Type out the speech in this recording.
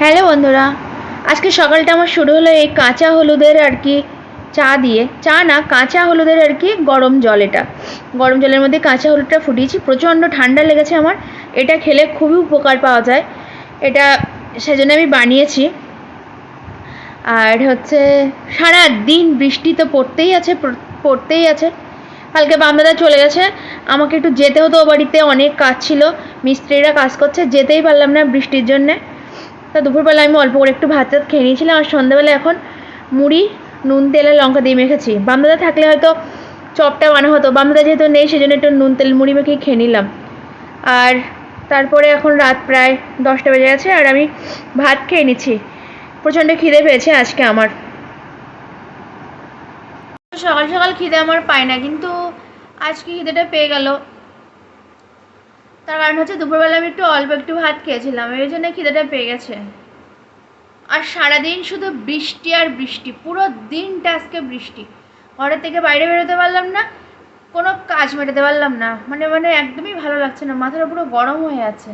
Hello বন্ধুরা, আজকে সকালটা আমার শুরু হলো এই কাঁচা হলুদের আর কি চা দিয়ে। চা না, কাঁচা হলুদের আর কি গরম জল এটা। গরম জলের মধ্যে কাঁচা হলুদটা ফুটিয়েছি, প্রচণ্ড ঠান্ডা লেগেছে আমার। এটা খেলে খুবই উপকার পাওয়া যায়। এটা সেজন্য আমি বানিয়েছি। আর হচ্ছে সারা দিন বৃষ্টি তো পড়তেই আছে পড়তেই আছে। কালকে বামদাদা চলে গেছে, আমাকে একটু যেতে হতো ও বাড়িতে, অনেক কাজ ছিল। মিস্ত্রিরা কাজ করছে, যেতেই পারলাম না বৃষ্টির জন্যে। তা দুপুরবেলা আমি অল্প করে একটু ভাত খেয়ে নিয়েছিলাম আর সন্ধ্যাবেলা এখন মুড়ি, নুন, তেলে লঙ্কা দিয়ে মেখেছি। বামদাদা থাকলে হয়তো চপটা বানা হতো। বামদাদা যেহেতু নেই, সেজন্য একটু নুন, তেল, মুড়ি মেখে খেয়ে নিলাম। আর তারপরে এখন রাত প্রায় দশটা বেজে গেছে আর আমি ভাত খেয়ে নিচ্ছি। প্রচণ্ড খিদে পেয়েছে আজকে আমার। সকাল সকাল খিদে আমার পায় না, কিন্তু আজকে খিদেটা পেয়ে গেল। তার কারণ হচ্ছে দুপুরবেলা আমি একটু অল্প একটু ভাত খেয়েছিলাম এই জন্য খিদেটা পেয়ে গেছে। আর সারাদিন শুধু বৃষ্টি আর বৃষ্টি, পুরো দিনটা আজকে বৃষ্টি। ঘরের থেকে বাইরে বেরোতে পারলাম না, কোনো কাজ মেটাতে পারলাম না মানে মানে একদমই ভালো লাগছে না, মাথাটা পুরো গরম হয়ে আছে।